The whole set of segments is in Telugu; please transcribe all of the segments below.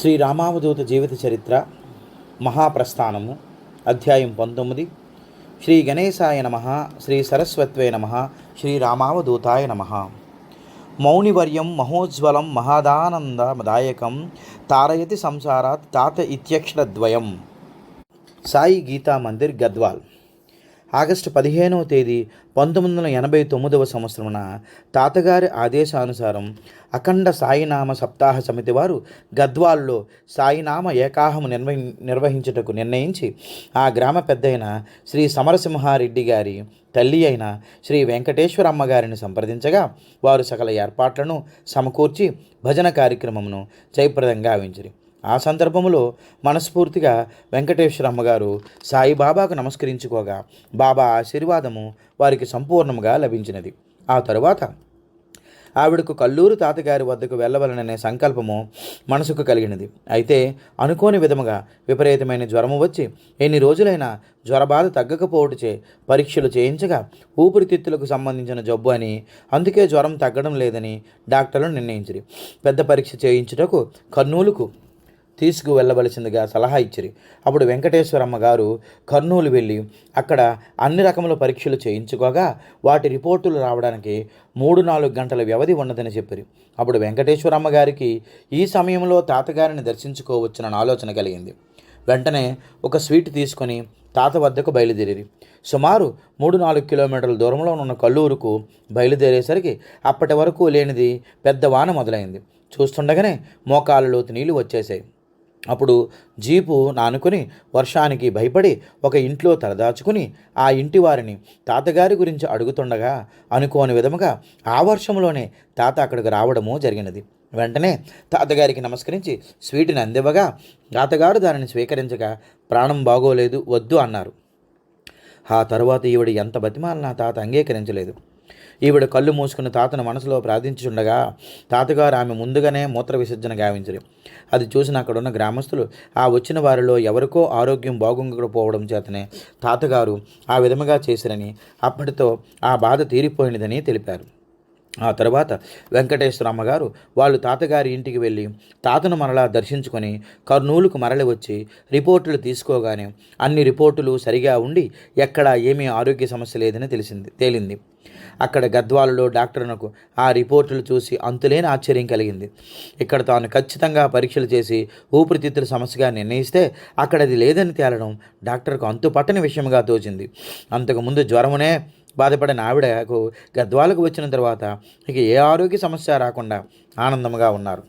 శ్రీ రామావధూత జీవిత చరిత్ర మహాప్రస్థానము అధ్యాయం పంతొమ్మిది. శ్రీ గణేశాయ నమ శ్రీ సరస్వత్వే నమ శ్రీ రామావధూతాయ నమ. మౌనివర్యం మహోజ్వలం మహదానందదాయకం తారయతి సంసారాత్ తాత ఇత్యక్షరద్వయం. సాయి గీతా మందిర్ గద్వాల్. ఆగస్టు పదిహేనవ తేదీ పంతొమ్మిది వందల ఎనభై తొమ్మిదవ సంవత్సరమున తాతగారి ఆదేశానుసారం అఖండ సాయినామ సప్తాహ సమితి వారు గద్వాల్లో సాయినామ ఏకాహము నిర్వహి నిర్వహించుటకు నిర్ణయించి ఆ గ్రామ పెద్దయిన శ్రీ సమరసింహారెడ్డి గారి తల్లి అయిన శ్రీ వెంకటేశ్వరమ్మ గారిని సంప్రదించగా వారు సకల ఏర్పాట్లను సమకూర్చి భజన కార్యక్రమమును జయప్రదంగా గావించిరి ఆ సందర్భంలో మనస్ఫూర్తిగా వెంకటేశ్వర అమ్మగారు సాయిబాబాకు నమస్కరించుకోగా బాబా ఆశీర్వాదము వారికి సంపూర్ణముగా లభించినది. ఆ తరువాత ఆవిడకు కల్లూరు తాతగారి వద్దకు వెళ్ళవలననే సంకల్పము మనసుకు కలిగినది. అయితే అనుకోని విధముగా విపరీతమైన జ్వరము వచ్చి ఎన్ని రోజులైనా జ్వరబాధ తగ్గకపోవటచే పరీక్షలు చేయించగా ఊపిరితిత్తులకు సంబంధించిన జబ్బు అని అందుకే జ్వరం తగ్గడం లేదని డాక్టర్లు నిర్ణయించిరి. పెద్ద పరీక్ష చేయించుటకు కర్నూలుకు తీసుకు వెళ్ళవలసిందిగా సలహా ఇచ్చిరి. అప్పుడు వెంకటేశ్వరమ్మ గారు కర్నూలు వెళ్ళి అక్కడ అన్ని రకముల పరీక్షలు చేయించుకోగా వాటి రిపోర్టులు రావడానికి మూడు నాలుగు గంటల వ్యవధి ఉన్నదని చెప్పిరి. అప్పుడు వెంకటేశ్వరమ్మ గారికి ఈ సమయంలో తాతగారిని దర్శించుకోవచ్చున ఆలోచన కలిగింది. వెంటనే ఒక స్వీట్ తీసుకొని తాత వద్దకు బయలుదేరి సుమారు మూడు నాలుగు కిలోమీటర్ల దూరంలో ఉన్న కల్లూరుకు బయలుదేరేసరికి అప్పటి వరకు లేనిది పెద్ద వాన మొదలైంది. చూస్తుండగానే మోకాళ్ళలోతు నీళ్ళు వచ్చేసాయి అప్పుడు జీపు నానుకుని వర్షానికి భయపడి ఒక ఇంట్లో తలదాచుకుని ఆ ఇంటి వారిని తాతగారి గురించి అడుగుతుండగా అనుకోని విధముగా ఆ వర్షంలోనే తాత అక్కడికి రావడము జరిగినది. వెంటనే తాతగారికి నమస్కరించి స్వీట్ని అందివ్వగా తాతగారు దానిని స్వీకరించగా ప్రాణం బాగోలేదు వద్దు అన్నారు. ఆ తరువాత ఈవిడ ఎంత బతిమాలినా తాత అంగీకరించలేదు. ఈవిడ కళ్ళు మూసుకుని తాతను మనసులో ప్రార్థించుండగా తాతగారు ఆమె ముందుగానే మూత్ర విసర్జన గావించరు. అది చూసిన అక్కడున్న గ్రామస్తులు ఆ వచ్చిన వారిలో ఎవరికో ఆరోగ్యం బాగుండకపోవడం చేతనే తాతగారు ఆ విధముగా చేసిరని అప్పటితో ఆ బాధ తీరిపోయినదని తెలిపారు. ఆ తర్వాత వెంకటేశ్వరమ్మ గారు వాళ్ళు తాతగారి ఇంటికి వెళ్ళి తాతను మరలా దర్శించుకొని కర్నూలుకు మరలి వచ్చి రిపోర్టులు తీసుకోగానే అన్ని రిపోర్టులు సరిగా ఉండి ఎక్కడా ఏమీ ఆరోగ్య సమస్య లేదని తెలిసింది తేలింది. అక్కడ గద్వాలలో డాక్టర్నకు ఆ రిపోర్టులు చూసి అంతులేని ఆశ్చర్యం కలిగింది. ఇక్కడ తాను ఖచ్చితంగా పరీక్షలు చేసి ఊపిరితిత్తుల సమస్యగా నిర్ణయిస్తే అక్కడ అది లేదని తేలడం డాక్టర్కు అంతు పట్టని విషయంగా తోచింది. అంతకుముందు జ్వరమునే బాధపడిన ఆవిడకు గద్వాలకు వచ్చిన తర్వాత ఇక ఏ ఆరోగ్య సమస్య రాకుండా ఆనందంగా ఉన్నారు.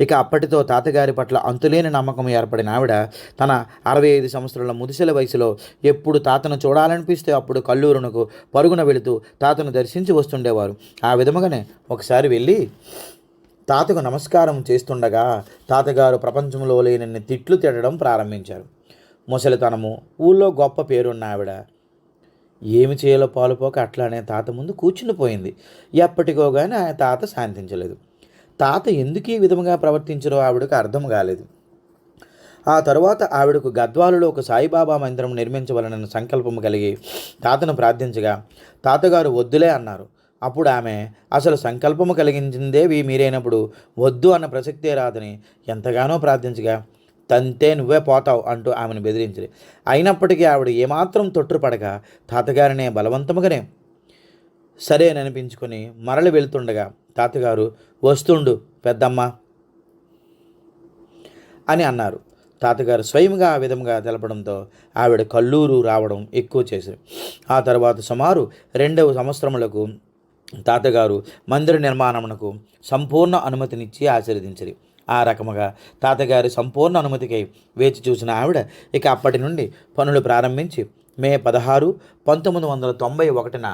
ఇక అప్పటితో తాతగారి పట్ల అంతులేని నమ్మకం ఏర్పడిన ఆవిడ తన అరవై ఐదు సంవత్సరాల ముదిసెల వయసులో ఎప్పుడు తాతను చూడాలనిపిస్తే అప్పుడు కల్లూరునకు పరుగున వెళుతూ తాతను దర్శించి వస్తుండేవారు. ఆ విధముగానే ఒకసారి వెళ్ళి తాతకు నమస్కారం చేస్తుండగా తాతగారు ప్రపంచంలో లేనన్ని తిట్లు తిట్టడం ప్రారంభించారు. ముసలితనము ఊళ్ళో గొప్ప పేరున్న ఆవిడ ఏమి చేయాలో పాలుపోక అట్లానే తాత ముందు కూర్చునిపోయింది ఎప్పటికో కానీ ఆ తాత శాంతించలేదు. తాత ఎందుకు ఈ విధముగా ప్రవర్తించరో ఆవిడకు అర్థం కాలేదు. ఆ తరువాత ఆవిడకు గద్వాలలో ఒక సాయిబాబా మందిరం నిర్మించవలనని సంకల్పం కలిగి తాతను ప్రార్థించగా తాతగారు వద్దులే అన్నారు. అప్పుడు ఆమె అసలు సంకల్పము కలిగించిందే మీరైనప్పుడు వద్దు అన్న ప్రసక్తే రాదని ఎంతగానో ప్రార్థించగా తంతే నువ్వే పోతావు అంటూ ఆమెను బెదిరించింది అయినప్పటికీ ఆవిడ ఏమాత్రం తొట్టుపడక తాతగారినే బలవంతముగానే సరేననిపించుకొని మరలి వెళ్తుండగా తాతగారు వస్తుండు పెద్దమ్మ అని అన్నారు. తాతగారు స్వయంగా ఆ విధంగా తెలపడంతో ఆవిడ కల్లూరు రావడం ఎక్కువ చేశారు ఆ తర్వాత సుమారు రెండవ సంవత్సరములకు తాతగారు మందిర నిర్మాణమునకు సంపూర్ణ అనుమతినిచ్చి ఆశీర్వదించరు. ఆ రకముగా తాతగారి సంపూర్ణ అనుమతికై వేచి చూసిన ఆవిడ ఇక అప్పటి నుండి పనులు ప్రారంభించి మే పదహారు పంతొమ్మిది వందల తొంభై ఒకటిన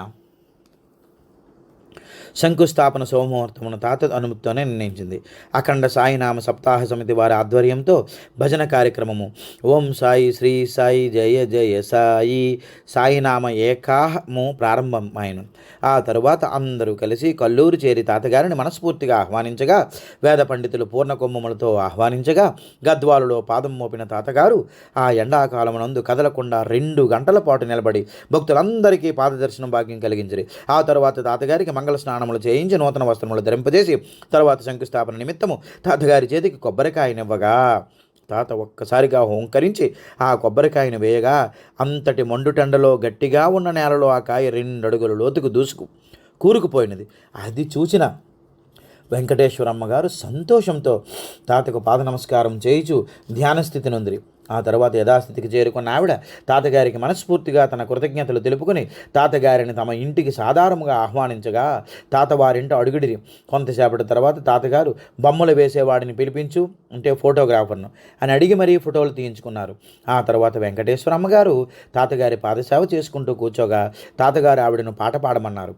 శంకుస్థాపన సోమముహూర్తమును తాత అనుమతితోనే నిర్ణయించింది. అఖండ సాయినామ సప్తాహ సమితి వారి ఆధ్వర్యంతో భజన కార్యక్రమము. ఓం సాయి శ్రీ సాయి జయ జయ సాయి సాయినామ ఏకాహము ప్రారంభమైన ఆ తరువాత అందరూ కలిసి కల్లూరు చేరి తాతగారిని మనస్ఫూర్తిగా ఆహ్వానించగా వేద పండితులు పూర్ణ కొమ్మములతో ఆహ్వానించగా గద్వాలలో పాదం మోపిన తాతగారు ఆ ఎండాకాలమునందు కదలకుండా రెండు గంటల పాటు నిలబడి భక్తులందరికీ పాదదర్శనం భాగ్యం కలిగించరు. ఆ తరువాత తాతగారికి మంగళ స్నానం స్నానములు చేయించి నూతన వస్త్రములు ధరింపజేసి తర్వాత శంకుస్థాపన నిమిత్తము తాతగారి చేతికి కొబ్బరికాయనివ్వగా. తాత ఒక్కసారిగా హోంకరించి ఆ కొబ్బరికాయను వేయగా అంతటి మండుటెండలో గట్టిగా ఉన్న నేలలో ఆ కాయ రెండడుగుల లోతుకు దూసుకు కూరుకుపోయినది. అది చూసిన వెంకటేశ్వరమ్మ గారు సంతోషంతో తాతకు పాద నమస్కారం చేయిచు ధ్యాన స్థితి నొందిరి. ఆ తర్వాత యథాస్థితికి చేరుకున్న ఆవిడ తాతగారికి మనస్ఫూర్తిగా తన కృతజ్ఞతలు తెలుపుకొని తాతగారిని తమ ఇంటికి సాధారణంగా ఆహ్వానించగా తాత వారింట అడుగుడిరి. కొంతసేపటి తర్వాత తాతగారు బొమ్మలు వేసేవాడిని పిలిపించు అంటే ఫోటోగ్రాఫర్ను అని అడిగి మరీ ఫోటోలు తీయించుకున్నారు. ఆ తర్వాత వెంకటేశ్వరమ్మ గారు తాతగారి పాదసేవ చేసుకుంటూ కూర్చోగా తాతగారు ఆవిడను పాట పాడమన్నారు.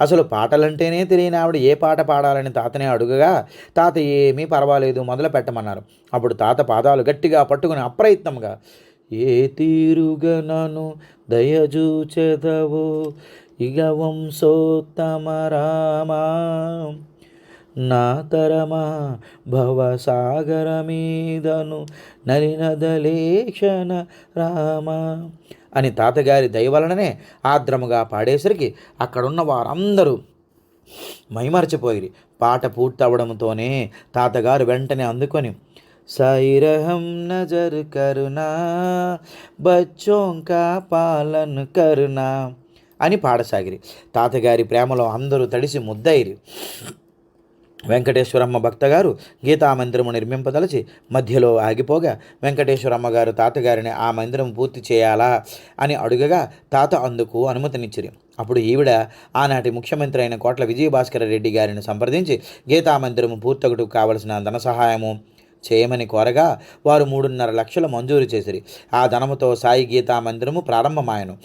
అసలు పాటలంటేనే తెలియని ఆవిడ ఏ పాట పాడాలని తాతనే అడుగగా తాత ఏమీ పర్వాలేదు మొదలు పెట్టమన్నారు. అప్పుడు తాత పాదాలు గట్టిగా పట్టుకుని అప్రయత్నంగా ఏ తీరుగా నన్ను దయజూచెదవు ఇగ వంశోత్తమ రామా నా తరమా భవసాగర మీదను నలినదలేక్షణ రామ అని తాతగారి దయవలననే ఆద్రముగా పాడేసరికి అక్కడున్న వారందరూ మైమరచిపోయిరి. పాట పూర్తవడంతోనే తాతగారు వెంటనే అందుకొని సైరహం నజర్ కరుణా బచ్చోంకా పాలన్ కరుణా అని పాడసాగిరి. తాతగారి ప్రేమలో అందరూ తడిసి ముద్దయిరి. వెంకటేశ్వరమ్మ భక్తగారు గీతామందిరము గీతా మందిరము నిర్మింపదలచి మధ్యలో ఆగిపోగా వెంకటేశ్వరమ్మ గారు తాతగారిని ఆ మందిరం పూర్తి చేయాలా అని అడుగగా తాత అందుకు అనుమతినిచ్చిరి. అప్పుడు ఈవిడ ఆనాటి ముఖ్యమంత్రి అయిన కోట్ల విజయభాస్కర రెడ్డి గారిని సంప్రదించి గీతా మందిరము పూర్తగుటకు కావలసిన ధన సహాయము చేయమని కోరగా వారు మూడున్నర లక్షలు మంజూరు చేసిరి. ఆ ధనముతో సాయి గీతా మందిరము ప్రారంభమాయను.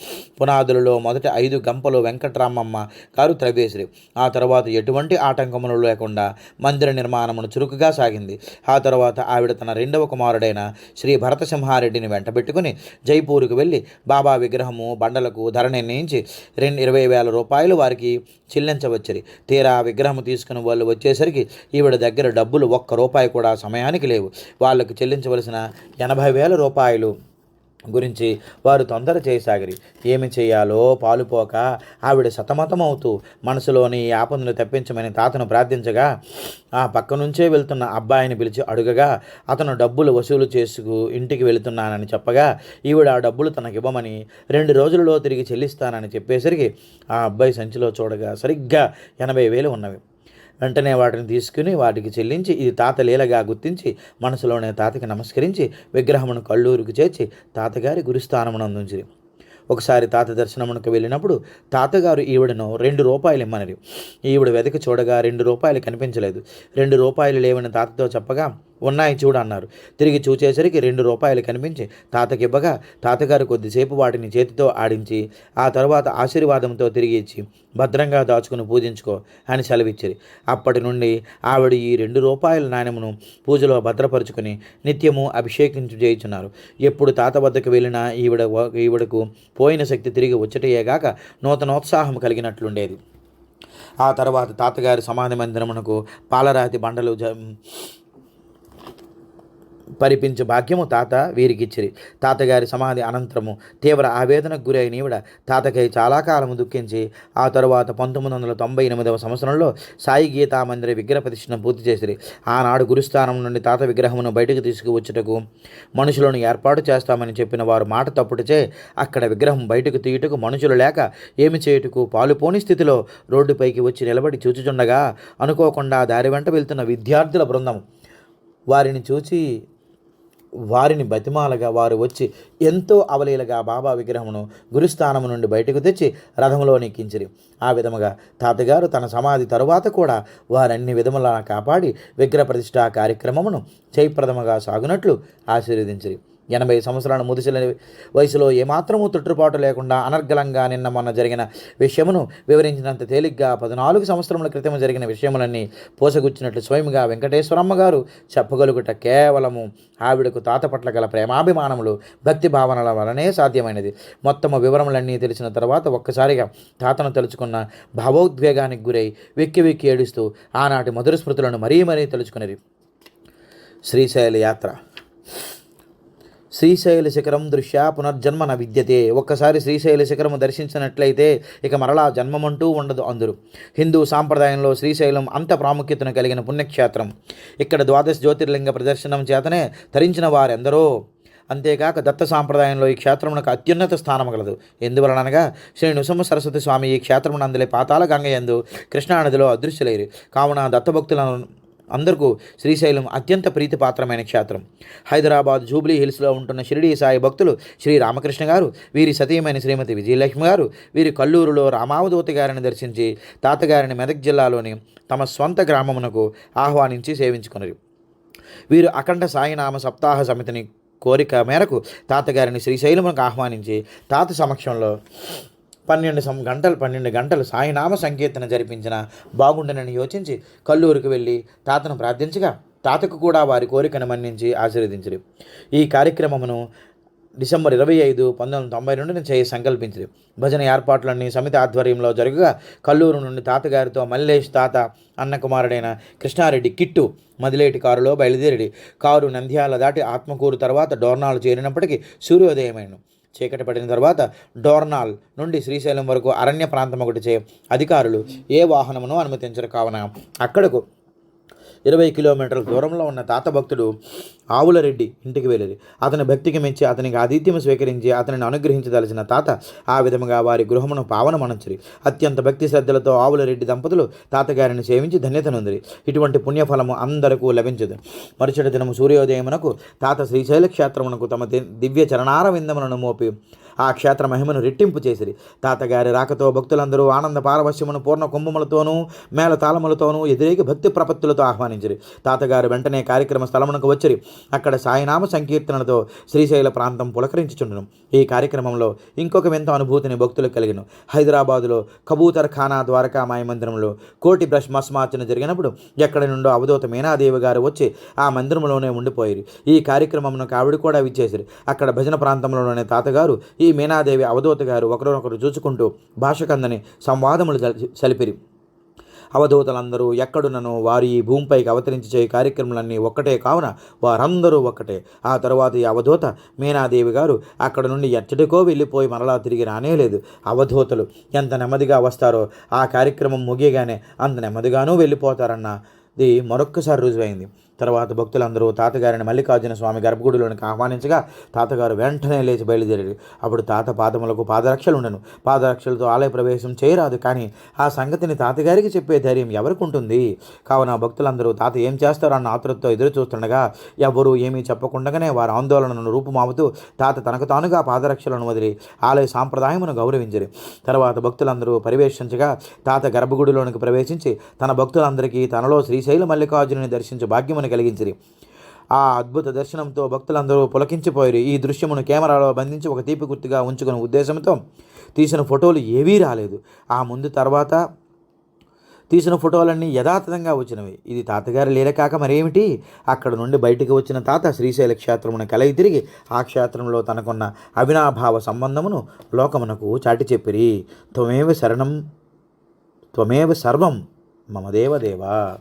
పునాదులలో మొదట ఐదు గంపలు వెంకట్రామమ్మ గారు త్రవేసిరి ఆ తర్వాత ఎటువంటి ఆటంకములు లేకుండా మందిర నిర్మాణమును చురుకుగా సాగింది. ఆ తర్వాత ఆవిడ తన రెండవ కుమారుడైన శ్రీ భరతసింహారెడ్డిని వెంటబెట్టుకుని జైపూర్కు వెళ్ళి బాబా విగ్రహము బండలకు ధర నిర్ణయించి రెండు ఇరవై వేల రూపాయలు వారికి చెల్లించవచ్చరి. తీరా విగ్రహము తీసుకుని వాళ్ళు వచ్చేసరికి ఈవిడ దగ్గర డబ్బులు ఒక్క రూపాయి కూడా సమయానికి లేవు. వాళ్ళకు చెల్లించవలసిన ఎనభై వేల రూపాయలు గురించి వారు తొందర చేయసాగిరి ఏమి చేయాలో పాలుపోక ఆవిడ సతమతమవుతూ మనసులోని ఆపదను తప్పించమని తాతను ప్రార్థించగా ఆ పక్క నుంచే వెళ్తున్న అబ్బాయిని పిలిచి అడుగగా అతను డబ్బులు వసూలు చేసుకు ఇంటికి వెళుతున్నానని చెప్పగా ఈవిడ ఆ డబ్బులు తనకి ఇవ్వమని రెండు రోజులలో తిరిగి చెల్లిస్తానని చెప్పేసరికి ఆ అబ్బాయి సంచిలో చూడగా సరిగ్గా ఎనభై వేలు ఉన్నవి. వెంటనే వాటిని తీసుకుని వాటికి చెల్లించి ఇది తాత లీలగా గుర్తించి మనసులోనే తాతకి నమస్కరించి విగ్రహమును కళ్ళూరుకు చేర్చి తాతగారి గురుస్థానమును అందించిరి ఒకసారి తాత దర్శనమునకు వెళ్ళినప్పుడు తాతగారు ఈవిడను రెండు రూపాయలు ఇమ్మనరు ఈవిడ వెతకి చూడగా రెండు రూపాయలు కనిపించలేదు. రెండు రూపాయలు లేవని తాతతో చెప్పగా ఉన్నాయి చూడు అన్నారు తిరిగి చూచేసరికి రెండు రూపాయలు కనిపించి తాతకివ్వగా తాతగారు కొద్దిసేపు వాటిని చేతితో ఆడించి ఆ తర్వాత ఆశీర్వాదంతో తిరిగి ఇచ్చి భద్రంగా దాచుకుని పూజించుకో అని సెలవిచ్చిరి అప్పటి నుండి ఆవిడ ఈ రెండు రూపాయల నాణ్యమును పూజలో భద్రపరుచుకుని నిత్యము అభిషేకించు చేయించున్నారు. ఎప్పుడు తాత వద్దకు వెళ్ళినా ఈవిడ ఈవిడకు పోయిన శక్తి తిరిగి వచ్చటయేగాక నూతనోత్సాహం కలిగినట్లుండేది. ఆ తర్వాత తాతగారి సమాధి మందిరమునకు పాలరాతి బండలు జ పరిపించు భాగ్యము తాత వీరికిచ్చిరి. తాతగారి సమాధి అనంతరము తీవ్ర ఆవేదనకు గురైన ఈవిడ తాతకై చాలా కాలము దుఃఖించి ఆ తరువాత పంతొమ్మిది వందల తొంభై ఎనిమిదవ సంవత్సరంలో సాయి గీతా మందిర విగ్రహ ప్రతిష్ఠను పూర్తి చేసిరి. ఆనాడు గురుస్థానం నుండి తాత విగ్రహమును బయటకు తీసుకువచ్చుటకు మనుషులను ఏర్పాటు చేస్తామని చెప్పిన వారు మాట తప్పుటచే అక్కడ విగ్రహం బయటకు తీయుటకు మనుషులు లేక ఏమి చేయుటకు పాలుపోని స్థితిలో రోడ్డుపైకి వచ్చి నిలబడి చూచుచుండగా అనుకోకుండా దారి వెంట వెళ్తున్న విద్యార్థుల బృందం వారిని చూచి వారిని బతిమాలగా వారు వచ్చి ఎంతో అవలీలగా బాబా విగ్రహమును గురుస్థానము నుండి బయటకు తెచ్చి రథంలో నెక్కించిరి ఆ విధముగా తాతగారు తన సమాధి తరువాత కూడా వారన్ని విధములా కాపాడి విగ్రహ ప్రతిష్టా కార్యక్రమమును జయప్రదముగా సాగునట్లు ఆశీర్వదించిరి. ఎనభై సంవత్సరాల ముదిసిన వయసులో ఏమాత్రమూ తొట్టుపాటు లేకుండా అనర్గళంగా నిన్న మొన్న జరిగిన విషయమును వివరించినంత తేలిగ్గా పద్నాలుగు సంవత్సరముల క్రితం జరిగిన విషయములన్నీ పోసగుచ్చినట్లు స్వయంగా వెంకటేశ్వరమ్మ గారు చెప్పగలుగుట కేవలము ఆవిడకు తాత పట్ల గల ప్రేమాభిమానములు భక్తి భావనల వలనే సాధ్యమైనది. మొత్తము వివరములన్నీ తెలిసిన తర్వాత ఒక్కసారిగా తాతను తలుచుకున్న భావోద్వేగానికి గురై వెక్కి వెక్కి ఏడుస్తూ ఆనాటి మధుర స్మృతులను మరీ మరీ తలుచుకునేది శ్రీశైల యాత్ర శ్రీశైల శిఖరం దృశ్య పునర్జన్మ న విద్యతే. ఒక్కసారి శ్రీశైల శిఖరము దర్శించినట్లయితే ఇక మరలా జన్మమంటూ ఉండదు అందరు. హిందూ సాంప్రదాయంలో శ్రీశైలం అంత ప్రాముఖ్యతను కలిగిన పుణ్యక్షేత్రం. ఇక్కడ ద్వాదశ జ్యోతిర్లింగ ప్రదర్శనం చేతనే తరించిన వారెందరో. అంతేకాక దత్త సాంప్రదాయంలో ఈ క్షేత్రమునకు అత్యున్నత స్థానం కలదు ఎందువలనగా శ్రీ నృసింహ సరస్వతి స్వామి ఈ క్షేత్రమునందలి పాతాల గంగయందు కృష్ణానదిలో అదృశ్యులైరు. కావున దత్తభక్తులను అందరికీ శ్రీశైలం అత్యంత ప్రీతిపాత్రమైన క్షేత్రం. హైదరాబాద్ జూబ్లీ హిల్స్లో ఉంటున్న షిరిడీ సాయి భక్తులు శ్రీ రామకృష్ణ గారు వీరి సతీమైన శ్రీమతి విజయలక్ష్మి గారు వీరి కల్లూరులో రామావధూతి గారిని దర్శించి తాతగారిని మెదక్ జిల్లాలోని తమ స్వంత గ్రామమునకు ఆహ్వానించి సేవించుకున్నారు వీరు అఖండ సాయినామ సప్తాహ సమితిని కోరిక మేరకు తాతగారిని శ్రీశైలమునకు ఆహ్వానించి తాత సమక్షంలో పన్నెండు సం గంటలు పన్నెండు గంటలు సాయినామ సంకీర్తన జరిపించిన బాగుండనని యోచించి కల్లూరుకు వెళ్ళి తాతను ప్రార్థించగా తాతకు కూడా వారి కోరికను మన్నించి ఆశీర్వదించరు. ఈ కార్యక్రమమును డిసెంబర్ ఇరవై ఐదు పంతొమ్మిది వందల తొంభై రెండున చేయి సంకల్పించింది భజన ఏర్పాట్లన్నీ సమితి ఆధ్వర్యంలో జరగగా కల్లూరు నుండి తాతగారితో మల్లేష్ తాత అన్న కుమారుడైన కృష్ణారెడ్డి కిట్టు మదిలేటి కారులో బయలుదేరి కారు నంద్యాల దాటి ఆత్మకూరు తర్వాత డోర్నాలు చేరినప్పటికీ సూర్యోదయమైన చీకటి పడిన తర్వాత డోర్నాల్ నుండి శ్రీశైలం వరకు అరణ్య ప్రాంతం ఒకటి చే అధికారులు ఏ వాహనమును అనుమతించరు కావున అక్కడకు ఇరవై కిలోమీటర్ల దూరంలో ఉన్న తాత భక్తుడు ఆవులరెడ్డి ఇంటికి వెళ్ళేది. అతని భక్తికి మెచ్చి అతనికి ఆతిథ్యం స్వీకరించి అతనిని అనుగ్రహించదలిచిన తాత ఆ విధముగా వారి గృహమును పావనమనంచరి అత్యంత భక్తి శ్రద్ధలతో ఆవులరెడ్డి దంపతులు తాతగారిని సేవించి ధన్యతనుంది ఇటువంటి పుణ్యఫలము అందరకు లభించదు మరుసటి దినము సూర్యోదయమునకు తాత శ్రీశైల క్షేత్రమునకు తమ దివ్య చరణారవిందములను మోపి ఆ క్షేత్ర మహిమను రెట్టింపు చేసిరి. తాతగారి రాకతో భక్తులందరూ ఆనంద పారవశ్యమును పూర్ణ కుంభములతోనూ మేళ తాళములతోనూ ఎదురేగి భక్తి ప్రపత్తులతో ఆహ్వానించిరి. తాతగారు వెంటనే కార్యక్రమ స్థలమునకు వచ్చిరి. అక్కడ సాయినామ సంకీర్తనలతో శ్రీశైల ప్రాంతం పులకరించుచుండును. ఈ కార్యక్రమంలో ఇంకొక వింత అనుభూతిని భక్తులకు కలిగిన. హైదరాబాదులో కబూతర్ ఖానా ద్వారకా మాయ మందిరంలో కోటి భ్రష్మస్మార్చన జరిగినప్పుడు ఎక్కడి నుండో అవధూత మీనాదేవి గారు వచ్చి ఆ మందిరంలోనే ఉండిపోయారు. ఈ కార్యక్రమంను ఆవిడ కూడా విచ్చేసారు. అక్కడ భజన ప్రాంతంలోనే తాతగారు ఈ మీనాదేవి అవధూత గారు ఒకరినొకరు చూచుకుంటూ భాషకందని సంవాదములు సలిపిరి. అవధూతలందరూ ఎక్కడునను వారు ఈ భూమిపైకి అవతరించి చేయ కార్యక్రమాలన్నీ ఒక్కటే కావున వారందరూ ఒక్కటే. ఆ తరువాత ఈ అవధూత మీనాదేవి గారు అక్కడ నుండి ఎచ్చటికో వెళ్ళిపోయి మరలా తిరిగి రానేలేదు. అవధూతలు ఎంత నెమ్మదిగా వస్తారో ఆ కార్యక్రమం ముగియగానే అంత నెమ్మదిగానూ వెళ్ళిపోతారన్నది మరొక్కసారి రుజువైంది. తర్వాత భక్తులందరూ తాతగారిని మల్లికార్జున స్వామి గర్భగుడిలోనికి ఆహ్వానించగా తాతగారు వెంటనే లేచి బయలుదేరాడు అప్పుడు తాత పాదములకు పాదరక్షలు ఉండను. పాదరక్షలతో ఆలయ ప్రవేశం చేయరాదు కానీ ఆ సంగతిని తాతగారికి చెప్పే ధైర్యం ఎవరికి ఉంటుంది? కావున భక్తులందరూ తాత ఏం చేస్తారో అన్న ఆతృతతో ఎదురు చూస్తుండగా ఎవరు ఏమీ చెప్పకుండానే వారు ఆందోళనను రూపుమాపుతూ తాత తనకు తానుగా పాదరక్షలను వదిలి ఆలయ సాంప్రదాయమును గౌరవించరు. తర్వాత భక్తులందరూ పరివేషించగా తాత గర్భగుడిలోనికి ప్రవేశించి తన భక్తులందరికీ తనలో శ్రీశైల మల్లికార్జునుని దర్శించు భాగ్యమును కలిగించిరి. ఆ అద్భుత దర్శనంతో భక్తులందరూ పులకించిపోయారు. ఈ దృశ్యమును కెమెరాలో బంధించి ఒక తీపి గుర్తుగా ఉంచుకున్న ఉద్దేశంతో తీసిన ఫోటోలు ఏవీ రాలేదు. ఆ ముందు తర్వాత తీసిన ఫోటోలన్నీ యథాతథంగా వచ్చినవి. ఇది తాతగారి లీల కాక మరేమిటి? అక్కడ నుండి బయటికి వచ్చిన తాత శ్రీశైల క్షేత్రమును కలయి తిరిగి ఆ క్షేత్రంలో తనకున్న అవినాభావ సంబంధమును లోకమునకు చాటి చెప్పిరి. త్వమేవ శరణం త్వమేవ సర్వం మమదేవదేవా